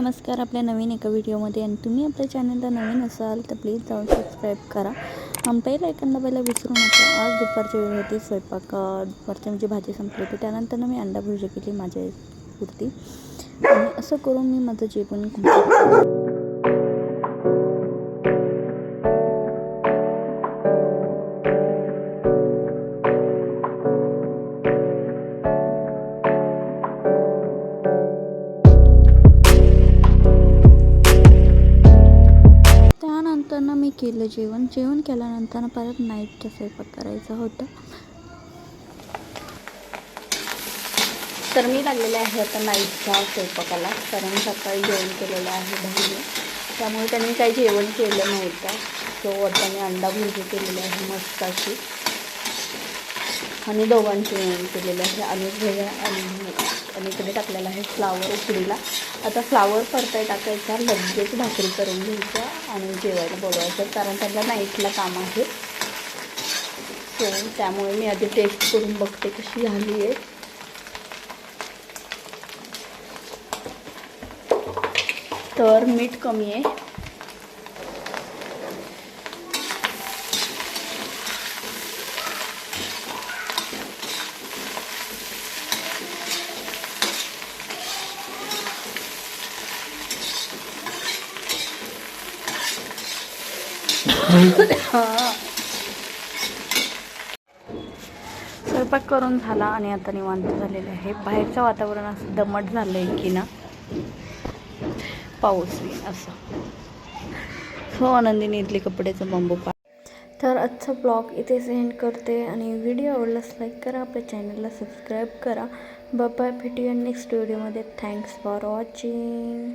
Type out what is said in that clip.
नमस्कार आपल्या नवीन एका व्हिडिओमध्ये आणि तुम्ही आपल्या चॅनलला नवीन असाल तर प्लीज जाऊन सबस्क्राईब करा. आणि पहिला एखादा पहिला विसरू नका. आज दुपारची वेळ होती स्वयंपाक दुपारची म्हणजे भाजी संपली होती त्यानंतर मी अंडा भुर्जी केली माझ्या पुरती. आणि असं करून मी माझं जेवण त्यानंतर ना मी केलं जेवण. जेवण केल्यानंतर परत नाईटचा स्वयंपाक करायचा होता. तर मी लागलेले आहे आता नाईटच्या स्वयंपाकाला. कारण सकाळी जेवण केलेलं आहे बहिणी त्यामुळे त्यांनी काही जेवण केलं नव्हतं. सो आता मी अंडा भुर्जी केलेली आहे मस्त अशी आणि दोघांची मिळून केलेली आहे. अनेक भैया आणि आणि इकडे टाकलेलं आहे फ्लावर उकडीला. आता फ्लावर परताय टाकायचा. लगेच भाकरी करून घ्यायचा आणि जेवायला बोलवायचं कारण त्यांना नाईटला काम आहे. सो त्यामुळे मी आधी टेस्ट करून बघते कशी झाली आहे. तर मीठ कमी आहे. स्वयंपाक करून झाला आणि आता निवांत झालेलं आहे. बाहेरचं वातावरण असं दमट झालं आहे की ना? पाऊस असं. हो आनंदीने इथले कपड्याचा बांबू पा तर आजचा ब्लॉग इथे सेंड करते आणि व्हिडिओ आवडलास लाईक करा आपल्या चॅनलला सबस्क्राईब करा. बाय भेटूया नेक्स्ट व्हिडिओमध्ये थँक्स फॉर वॉचिंग